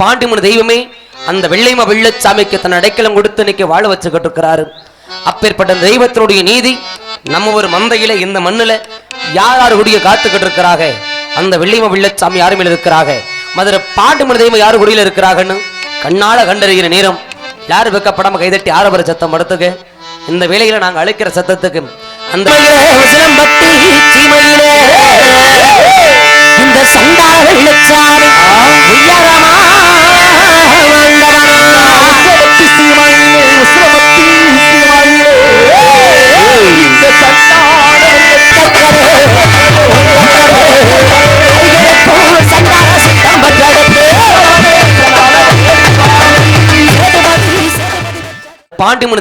பாண்டிமன் தெய்வமே அந்த வெள்ளைம வெள்ளச்சாமிக்கு தன் அடைக்கலம் கொடுத்து இன்னைக்கு வாழ வச்சுக்கிட்டு இருக்கிறாரு. அப்பேற்பட்ட தெய்வத்தினுடைய நீதி நம்ம ஒரு மந்தையில இந்த மண்ணுல யார் யார் குடிய காத்துக்கிட்டு இருக்கிறாங்க அந்த வெள்ளைம வெள்ளச்சாமி யாரு மேல இருக்கிறாங்க மதுரை பாண்டிமன் தெய்வம் யாரு குடியில இருக்கிறாங்கன்னு கண்ணால கண்டறிகிற நேரம் யாரு வெக்கப்படாம கைதட்டி ஆரவர சத்தம் படுத்துக்க இந்த வேலையில நாங்க அழைக்கிற சத்தத்துக்கு அந்த இந்த சண்டா வெள்ளச்சாமி உயரமா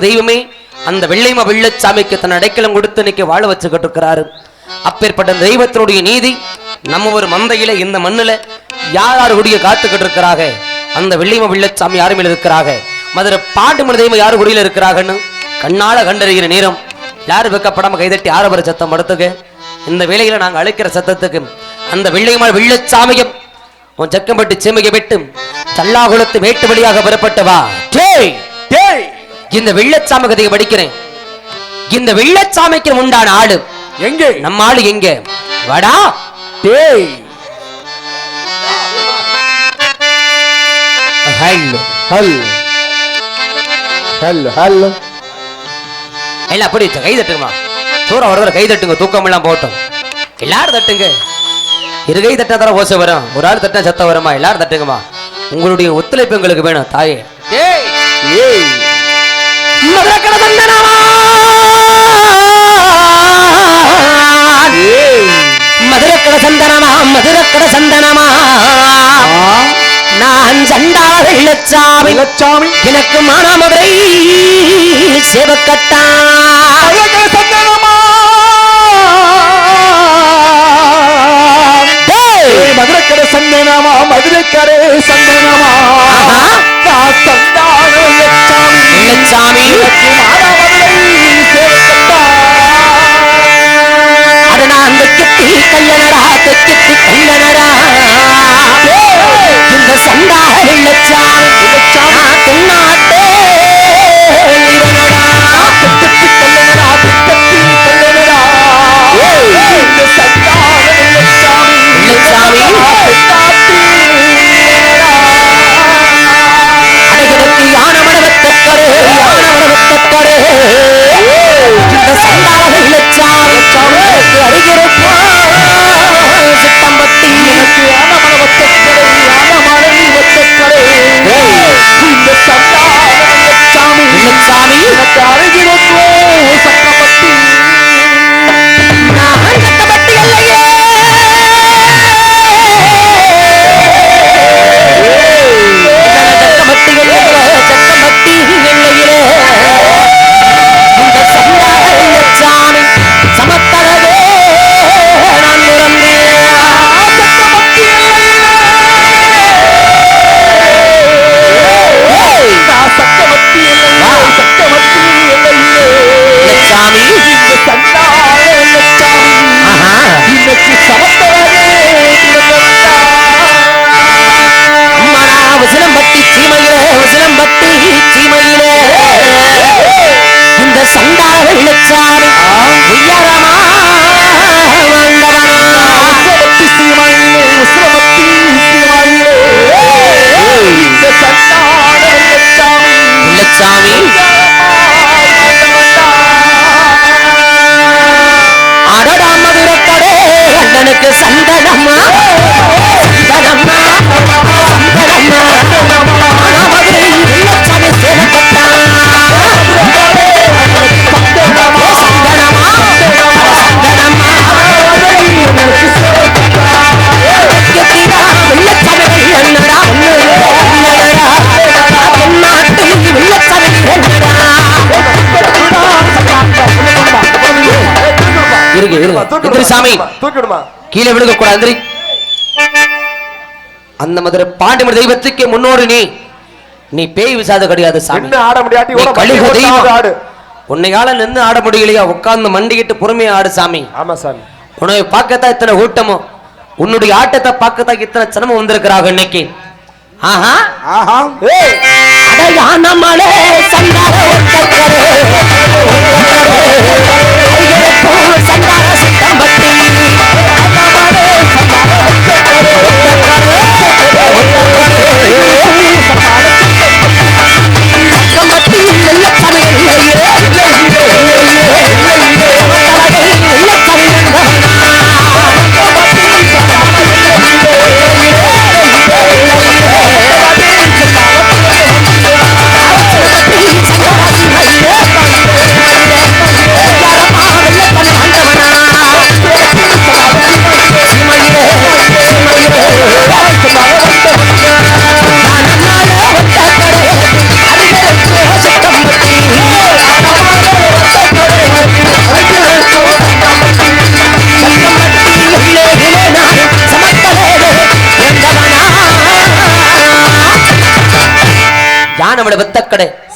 தெய்வமே அந்த வெள்ளைம வெள்ளச்சாமிக்கு தன் அடைக்கலம் கொடுத்து நிக்க வாழ வச்சுக்கிட்டு இருக்கிறாரு. அப்பேற்பட்ட தெய்வத்தினுடைய நீதி நம்ம ஒரு மந்தையில இந்த மண்ணுல யார் யார் குடிய காத்துக்கிட்டு இருக்கிறாங்க அந்த வெள்ளைம வெள்ளச்சாமி யாரு இருக்கிறாங்க மதுரை பாண்டிமன் தெய்வம் யாரு குடியில இருக்கிறாங்கன்னு கண்ணால கண்டறிகிற நேரம். யாரு வெக்கப்படாம கைதட்டி ஆரவர சத்தம் படுத்துக்க இந்த வேலையில நாங்க அழைக்கிற சத்தத்துக்கு அந்த வெள்ளையம்மாள் வெள்ளச்சாமியம் உன் ஜக்கம்பட்டு சீமையை விட்டு சல்லாகுளத்து வேட்டு வழியாக பெறப்பட்டவா இந்த வெள்ளச்சாமி கதையை படிக்கிறேன். இந்த வெள்ளச்சாமிக்கு உண்டான ஆளு எங்கே? நம்ம ஆளு எங்க? வடா. டேய். ஹலோ ஹல். ஹல் ஹல் எல்லாம் அப்படி வச்ச கை தட்டுங்கம்மா. தூரம் ஒரு கை தட்டுங்க. தூக்கம் எல்லாம் போட்டோம் எல்லாரும் தட்டுங்க. இரு கை தட்டா தர ஓசை வரும். ஒரு ஆள் தட்டா சத்தம் வருமா? எல்லாரும் தட்டுங்கம்மா. உங்களுடைய ஒத்துழைப்பு எங்களுக்கு வேணும் தாயே. ஏய் ஏய். மதுரக்கட சந்தனமா மதுரக்கட சந்தனமா நான் சண்டா வெள்ளச்சாமி வெள்ளச்சாமி. எனக்கு மானாமதுரை சேவக்கட்டா மதுரைக்கரை சந்தனமா மதுரைக்கரை சந்தனமா. ஆஹா. நான் சந்தான வெள்ளச்சாமி. வெள்ளச்சாமி. எனக்கு மானாமதுரை சண்டா வெள்ளச்சாமி வெள்ளச்சாமி எந்திரி சாமி. தூக்கிடுமா? கீழே விழுக கூடாது அந்த மதுரை பாண்டிமர் தெய்வத்துக்கு முன்னோடு நீ. நீ பேய் விசாத கிடையாது சாமி. ஆட முடியாட்டி உன்னையால நின்னு ஆட முடியலையா? உட்கார்ந்து மண்டிக்கிட்டு பொறுமையா ஆடு சாமி. ஆமா சாமி. உன்னை பார்க்கத்தான் இத்தனை கூட்டமும் உன்னுடைய ஆட்டத்தை பார்க்கத்தான் இத்தனை சனமும் வந்திருக்கிறாங்க இன்னைக்கு. ஆஹா. ஆஹா. ஏய்.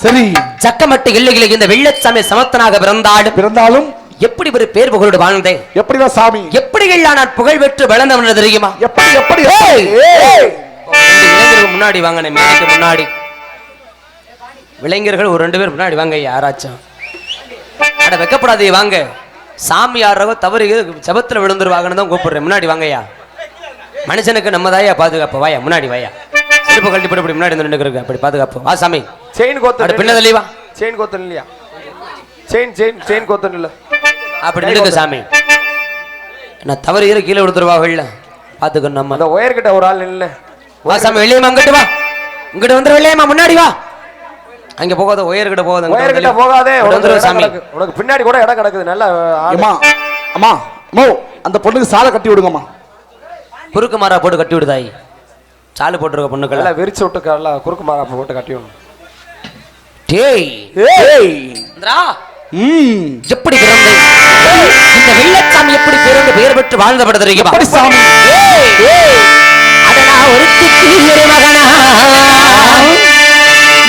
சரி. சக்கமட்டு எல்லைகளை இந்த வெள்ளச்சாமி சமத்தனாக பிறந்தாடும் பிறந்தாலும் எப்படி ஒரு பேர் புகழோடு வாழ்ந்தேன்? எப்படிதான் சாமி? எப்படி நான் புகழ் பெற்று வளர்ந்தவன் தெரியுமா? எப்படி எப்படி? முன்னாடி மேடைக்கு முன்னாடி. இளைஞர்கள் ஒரு ரெண்டு பேர் முன்னாடி வாங்க யாராச்சும் அட வெக்கப்படாதே வாங்க. சாமி யாரோ தவறு ஜபத்துல விழுந்துருவாங்கன்னு தான் கூப்பிடுறேன். முன்னாடி வாங்கய்யா. மனுஷனுக்கு நம்ம தாயா பாதுகாப்பு. வாயா முன்னாடி வாயா. செருப்பு கழட்டி போட்டு இப்படி முன்னாடி நின்று இருக்கு. அப்படி பாதுகாப்பு. வா சாமி. செயின் கோத்தன் பின்னதல்லி வா. செயின் கோத்தன் இல்லையா செயின் செயின் செயின் கோத்தன் இல்ல அப்படி நின்னுங்க சாமி. நான் தவறு இரு கீழே விழுந்துருவாங்கல்ல பாத்துக்கணும் நம்ம. அந்த ஒயர் கிட்ட ஒரு ஆள் நில்ல. வா சாமி வெளியேமா அங்கிட்டு வா. இங்கிட்டு வந்துரு வெளியேமா முன்னாடி வா. அங்க போகாத உயர் கிட்ட போகாத அங்கிட்டு ஒயர் கிட்ட வந்துரு. போகாதே. வந்துரு சாமி. உனக்கு பின்னாடி கூட இடம் கிடக்குது நல்ல ஆளு. அம்மா அம்மா மோ அந்த பொண்ணுக்கு சாலை கட்டி விடுங்கம்மா. குறுக்கு மாறா போட்டு கட்டி விடுதாய். சாலு போட்டிருக்க பொண்ணுக்கள் நல்லா விரிச்சு விட்டு நல்லா குறுக்கு மாறாப்ப போட்டு கட்டி விடணும் டேய் ஏய்! இந்திரா, ம். எப்படி பிறந்தேன் இந்த வெள்ளச்சாமி எப்படி பிறந்து பெயர் பெற்று வாழ்ந்தபட தெரியுமா? சாமி? அட நான் ஒருத்திக்கு ஒரு மகனா?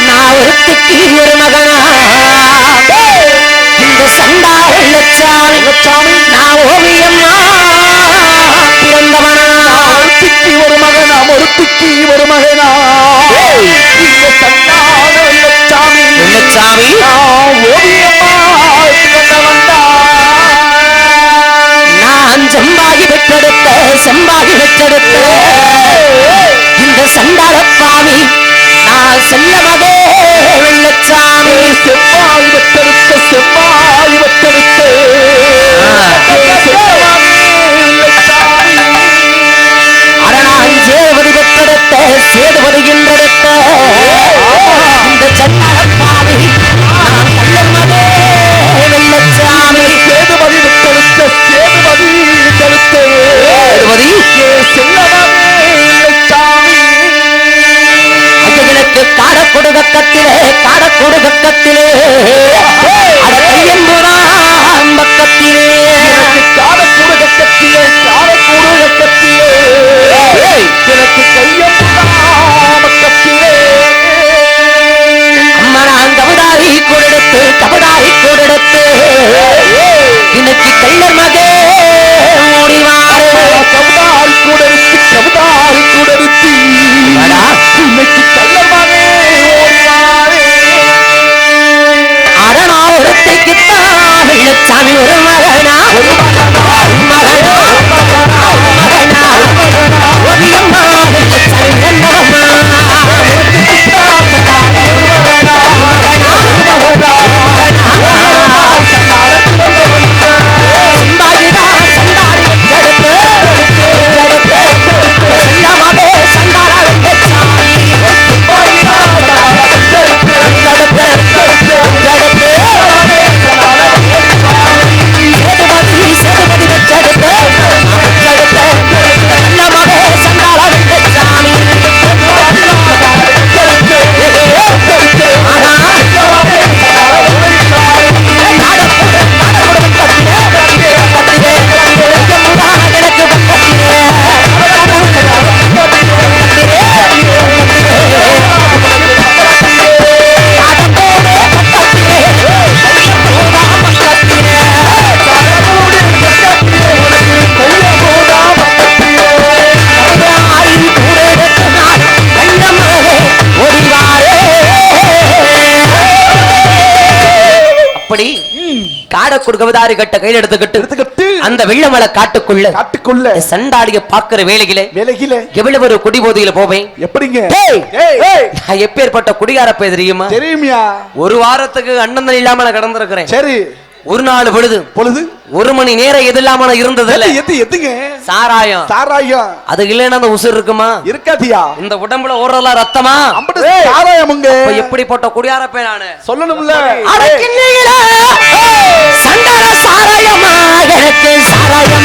நான் ஒருத்திக்கு ஒரு மகனா? இந்த சண்டா வெள்ளச்சாமி செம்பாகி பெற்றெடுத்த இந்த சண்டாள பாவி நான் செல்ல மகே வெள்ளச்சாமி. செவ்வாய் வெட்டெடுத்த செவ்வாய் அரணான் சேவதி பெற்றெடுத்த சேதுபதி என்றெடுத்த இந்த சண்டாள பாவி இன்னைக்கு கள்ளர் மகே மூடிவாரு அடா, அரணா ஒருத்தைக்குத்தான் வெள்ளச்சாமி ஒரு மகனா? மகனா? மகனா? காலுக்கு ஒரு கவிதாரி கட்ட கையில் எடுத்துக்கிட்டு எடுத்துக்கிட்டு அந்த வெள்ளமலை காட்டுக்குள்ள காட்டுக்குள்ள சண்டாடிய பாக்குற வேலையில விலகில எவ்வளவு ஒரு குடிபோதையில போவேன்? எப்படிங்க? நான் எப்பேற்பட்ட குடிகார தெரியுமா? தெரியுமியா? ஒரு வாரத்துக்கு அண்ணன் இல்லாம நான் கடந்திருக்கிறேன். சரி. ஒரு நாள் பொழுது. பொழுது? ஒரு மணி நேரம் எது இல்லாம இருந்தது எத்து எத்துங்க சாராயம். சாராயம். அது இல்லைன்னா அந்த உசுர் இருக்குமா? இருக்காதியா? இந்த உடம்புல ஓடுறதெல்லாம் ரத்தமா? சாராயமுங்க. அப்ப எப்படிப்பட்ட குடியார பே நானு? சொல்லணும்ல? சண்டால சாராயமா? எனக்கு சாராயமா?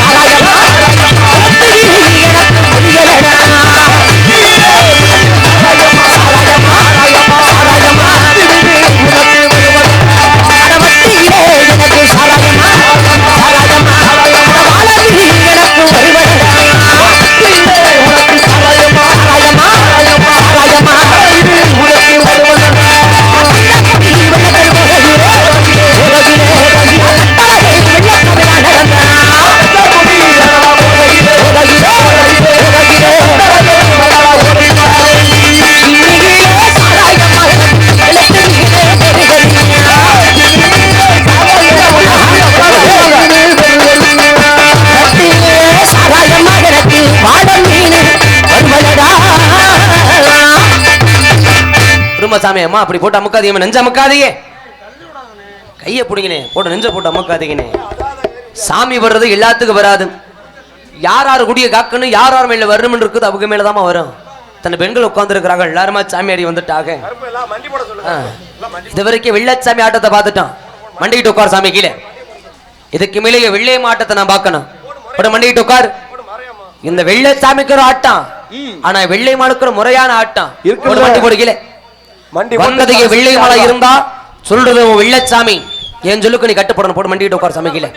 சாராயமா? சாமி அம்மா அப்படி போட்டு அமுக்காதீங்க நெஞ்ச அமுக்காதீங்க. கையை பிடிங்கனே போட்டு நெஞ்ச போட்டு அமுக்காதீங்கனே. சாமி வர்றது எல்லாத்துக்கும் வராது. யார் யார் குடிய காக்கணும் யார் யார் மேல வரணும்னு இருக்குது அவங்க மேலதாம்மா வரும். தன்னை பெண்கள் உட்கார்ந்துருக்கிறாங்க எல்லாருமா சாமியாடி வந்துட்டாங்க. இது வரைக்கும் வெள்ளச்சாமி ஆட்டத்தை பார்த்துட்டோம் மண்டிக்கிட்டு உட்கார் சாமி கீழே. இதுக்கு மேலே வெள்ளை ஆட்டத்தை நான் பார்க்கணும். போட மண்டிக்கிட்டு உட்கார். இந்த வெள்ளச்சாமிக்கு ஒரு ஆட்டம். ஆனா வெள்ளை மானுக்கு ஒரு முறையான ஆட்டம். மண்டி போடு கீழே. வந்ததுக்கு வெள்ளை மலை இருந்தா சொல்றது வெள்ளச்சாமி. என் சொல்லுக்கு நீ கட்டுப்படணும் போட்டு மண்டிக்கிட்டு உட்கார் சாமி கீழே.